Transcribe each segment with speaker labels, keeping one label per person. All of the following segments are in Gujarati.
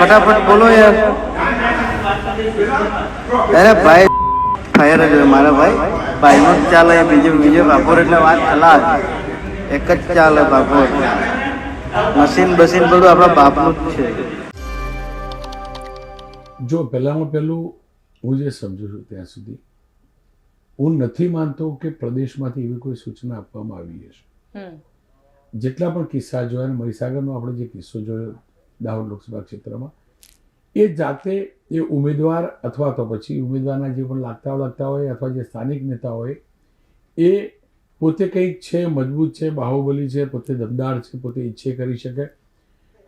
Speaker 1: ફટાફટ બોલો યાર. અરે ભાઈ ફાયર જ મારા ભાઈ. ભાઈનો જ ચાલે બીજો બીજો બાપોર એટલે વાત ખલાસ એક જ ચાલે બાપોર મશીન બસીન બધું આપણા બાપનું જ છે.
Speaker 2: જો પહેલામાં પહેલું હું જે સમજુ છું ત્યાં સુધી હું નથી માનતો કે પ્રદેશમાંથી એવી કોઈ સૂચના આપવામાં આવી હશે.
Speaker 3: હમ.
Speaker 2: જેટલા પણ કિસ્સા જોયા મહીસાગરનો આપણે જે કિસ્સો જોયો દાહોદ લોકસભા ક્ષેત્રમાં. એ જાતે એ ઉમેદવાર અથવા તો પછી ઉમેદવારના જે પણ લાગતા લાગતા હોય અથવા જે સ્થાનિક નેતા હોય એ પોતે કંઈક છે મજબૂત છે બાહુબલી છે પોતે દમદાર છે પોતે ઈચ્છે કરી શકે.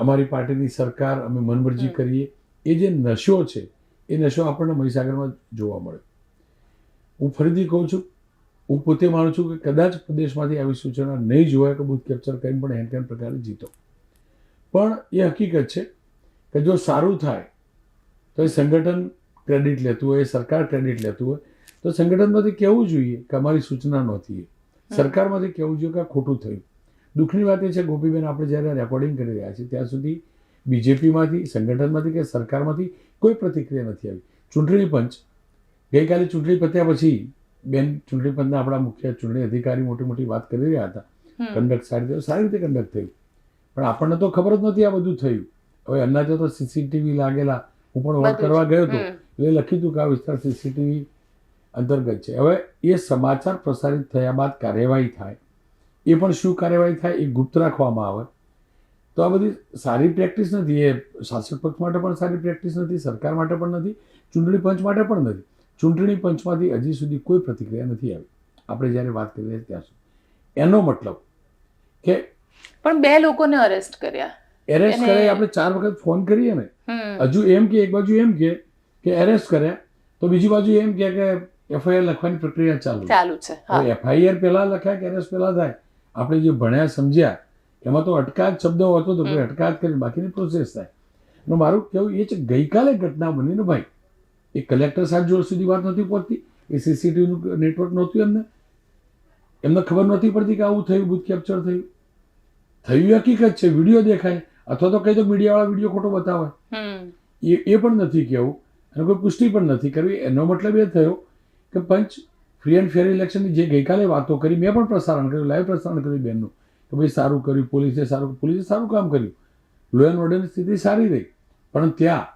Speaker 2: અમારી પાર્ટીની સરકાર અમે મનમરજી કરીએ. એ જે નશો છે એ નશો આપણને મહીસાગરમાં જોવા મળે. હું ફરીથી કહું છું હું પોતે માનું છું કે કદાચ પ્રદેશમાંથી આવી સૂચના નહીં જોવાય કે બુથ કેપ્ચર કરીને પણ હેન્ડ પ્રકારે જીતો. પણ એ હકીકત છે કે જો સારું થાય તો એ સંગઠન ક્રેડિટ લેતું હોય સરકાર ક્રેડિટ લેતું હોય તો સંગઠનમાંથી કહેવું જોઈએ કે અમારી સૂચના નહોતી એ. સરકારમાંથી કહેવું જોઈએ કે આ ખોટું થયું. દુઃખની વાત એ છે ગોપીબેન આપણે જ્યારે રેકોર્ડિંગ કરી રહ્યા છીએ ત્યાં સુધી બીજેપીમાંથી સંગઠનમાંથી કે સરકારમાંથી કોઈ પ્રતિક્રિયા નથી આવી. ચૂંટણી પંચ ગઈકાલે ચૂંટણી પત્યા પછી બેન ચૂંટણી પંચના આપણા મુખ્ય ચૂંટણી અધિકારી મોટી મોટી વાત કરી રહ્યા હતા. કંડક્ટ સારી રીતે સારી રીતે કંડક્ટ થયું. પણ આપણને તો ખબર જ નથી આ બધું થયું. હવે અંદાજે તો સીસીટીવી લાગેલા. હું પણ વોટ કરવા ગયો હતો. એટલે લખ્યું હતું કે આ વિસ્તાર સીસીટીવી અંતર્ગત છે. હવે એ સમાચાર પ્રસારિત થયા બાદ કાર્યવાહી થાય. એ પણ શું કાર્યવાહી થાય એ ગુપ્ત રાખવામાં આવે. તો આ બધી સારી પ્રેક્ટિસ નથી. એ શાસક પક્ષ માટે પણ સારી પ્રેક્ટિસ નથી સરકાર માટે પણ નથી ચૂંટણી પંચ માટે પણ નથી. ચૂંટણી પંચમાંથી હજી સુધી કોઈ પ્રતિક્રિયા નથી આવી. આપણે જ્યારે વાત કરી રહ્યા ત્યાં સુધી. એનો મતલબ કે
Speaker 3: પણ બે લોકોને અરેસ્ટ કર્યા.
Speaker 2: એરેસ્ટ કરે આપણે ચાર વખત ફોન કરીએ ને. હજુ એમ કે એક બાજુ એમ કે કે એરેસ્ટ કર્યા તો બીજી બાજુ એમ કે કે એફઆઈઆર લખવાની પ્રક્રિયા ચાલુ
Speaker 3: ચાલુ છે
Speaker 2: એફઆઈઆર પહેલા લખાય કે એરેસ્ટ પહેલા થાય? આપણે જે ભણ્યા સમજ્યા એમાં તો અટકાત શબ્દ હોતો તો અટકાત કરી બાકીની પ્રોસેસ થાય. અને મારું કહેવું એ છે ગઈકાલે ઘટના બની ને ભાઈ. એ કલેક્ટર સાહેબ જોડ સુધી વાત નથી પહોંચતી. એ સીસીટીવીનું નેટવર્ક નહોતું એમને. એમને ખબર નહોતી પડતી કે આવું થયું બુથ કેપ્ચર થયું. થયું હકીકત છે વીડિયો દેખાય. અથવા તો કહી તો મીડિયાવાળા વીડિયો ખોટો બતાવે. એ એ પણ નથી કહેવું અને કોઈ પુષ્ટિ પણ નથી કરવી. એનો મતલબ એ થયો કે પંચ ફ્રી એન્ડ ફેર ઇલેક્શનની જે ગઈકાલે વાતો કરી મેં પણ પ્રસારણ કર્યું લાઈવ પ્રસારણ કર્યું બેનનું કે ભાઈ સારું કર્યું પોલીસે સારું પોલીસે સારું કામ કર્યું. લો એન્ડ ઓર્ડરની સ્થિતિ સારી રહી. પણ ત્યાં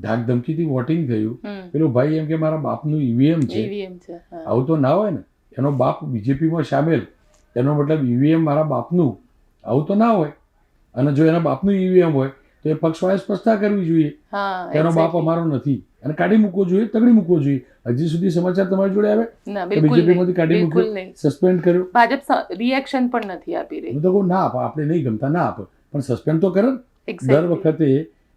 Speaker 2: ધાકધમકીથી વોટિંગ થયું. પેલો ભાઈ એમ કે મારા બાપનું ઈવીએમ છે.
Speaker 3: ઈવીએમ છે હા.
Speaker 2: આવું તો ના હોય ને. એનો બાપ બીજેપીમાં સામેલ. એનો મતલબ ઈવીએમ મારા બાપનું. આવું તો ના હોય. અને જો એના બાપનું ઈવીએમ હોય તો એ પક્ષવાળાએ સ્પષ્ટતા કરવી જોઈએ. એનો બાપ અમારો નથી. અને કાઢી મૂકવો જોઈએ તગડી મૂકવો જોઈએ. હજી સુધી સમાચાર તમારી જોડે આવે?
Speaker 3: ના
Speaker 2: બીજેપી માંથી કાઢી મૂક્યો? સસ્પેન્ડ કર્યો?
Speaker 3: ભાજપ રિએક્શન પણ નથી આપી રહી.
Speaker 2: હું તો કહું ના આપ આપણે નહીં ગમતા ના આપે. પણ સસ્પેન્ડ તો કરે દર વખતે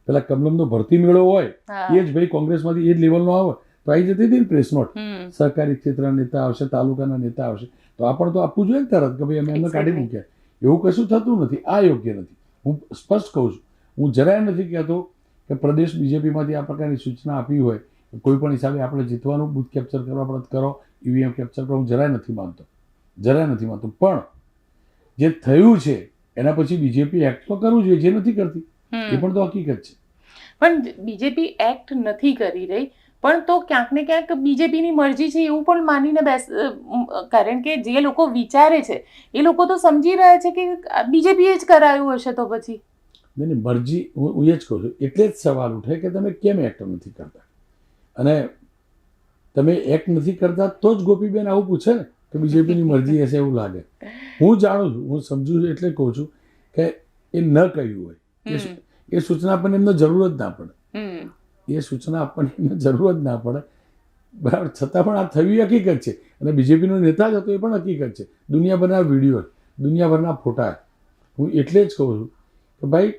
Speaker 2: પેલા કમલમનો ભરતી મેળો હોય એ જ ભાઈ કોંગ્રેસમાંથી એ જ લેવલનો આવે. તો આવી જતી હતી ને પ્રેસ નોટ સહકારી ક્ષેત્રના નેતા આવશે તાલુકાના નેતા આવશે. તો આ પણ તો આપવું જોઈએ ને તરત કે ભાઈ અમે એમને કાઢી. મૂક્યા. એવું કશું થતું નથી. આ યોગ્ય નથી. હું સ્પષ્ટ કહું છું. હું જરાય નથી કહેતો કે પ્રદેશ બીજેપીમાંથી આ પ્રકારની સૂચના આપી હોય કે કોઈ પણ હિસાબે આપણે જીતવાનું બુથ કેપ્ચર કરવા પરત કરો ઈવીએમ કેપ્ચર કરો હું જરાય નથી માનતો. જરાય નથી માનતો. પણ જે થયું છે એના પછી બીજેપી એક્ટ તો કરવું જોઈએ જે નથી કરતી. એ પણ તો હકીકત છે.
Speaker 3: પણ બીજેપી એક્ટ નથી કરી રહી. પણ તો ક્યાંક ને ક્યાંક બીજેપીની મરજી છે એવું પણ માનીને બેસ કારણ કે જે લોકો વિચારે છે એ લોકો તો સમજી રહ્યા છે કે બીજેપીએ જ કરાયું હશે તો પછી.
Speaker 2: નહીં નહીં મરજી હું એ જ કહું છું. એટલે જ સવાલ ઉઠે કે તમે કેમ એક્ટ નથી કરતા? અને તમે એક્ટ નથી કરતા તો જ ગોપીબેન આવું પૂછે ને કે બીજેપીની મરજી હશે એવું લાગે. હું જાણું છું હું સમજુ છું એટલે કહું છું કે એ ન કહ્યું હોય. એ સૂચના આપણને એમને જરૂર જ ના પડે. એ સૂચના એમને જરૂર જ ના પડે. બરાબર? છતાં પણ આ થવી હકીકત છે. અને બીજેપીનો નેતા જ હતો એ પણ હકીકત છે. દુનિયાભરના વીડિયો દુનિયાભરના ફોટા. હું એટલે જ કહું છું કે ભાઈ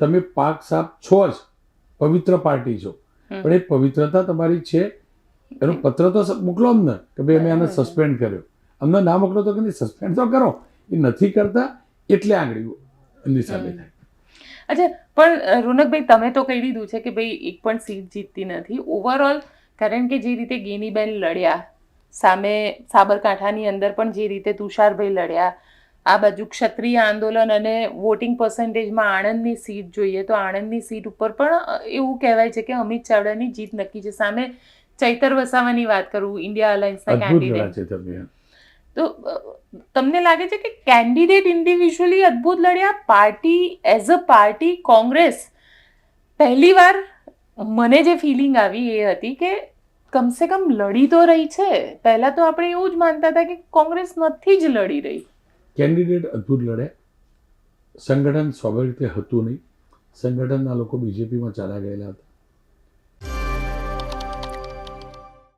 Speaker 2: તમે પાક સાફ છો જ. પવિત્ર પાર્ટી છો. પણ એ પવિત્રતા તમારી છે. એનો પત્ર તો મોકલો અમને કે ભાઈ અમે આને સસ્પેન્ડ કર્યો. અમને ના મોકલો તો કે સસ્પેન્ડ તો કરો. એ નથી કરતા એટલે આંગળી એમની સામે થાય.
Speaker 3: અચ્છા પણ રુનકભાઈ તમે તો કહી દીધું છે કે ભાઈ એક પણ સીટ જીતતી નથી. ઓવરઓલ કારણ કે જે રીતે ગેનીબેન લડ્યા સામે સાબરકાંઠાની અંદર પણ જે રીતે તુષારભાઈ લડ્યા આ બાજુ ક્ષત્રિય આંદોલન અને વોટિંગ પર્સન્ટેજમાં આણંદની સીટ જોઈએ તો આણંદની સીટ ઉપર પણ એવું કહેવાય છે કે અમિત ચાવડાની જીત નક્કી છે. સામે ચૈતર વસાવાની વાત કરું ઇન્ડિયા અલાયન્સના કેન્ડિડેટ તો તમને લાગે છે કે કેન્ડિડેટ ઇન્ડિવિજ્યુઅલી અદ્ભુત લડ્યા? Party, as a party, Congress? પહેલીવાર મને જે ફિલિંગ આવી એ હતી કે કમસે કમ લડી તો રહી છે. પહેલા તો આપણે એવું જ માનતા હતા કે કોંગ્રેસ નથી જ લડી રહી.
Speaker 2: કેન્ડિડેટ અદ્ભુત લડે. સંગઠન સ્વાભાવિક રીતે હતું નહીં. સંગઠનના લોકો બીજેપીમાં ચાલ્યા ગયેલા હતા.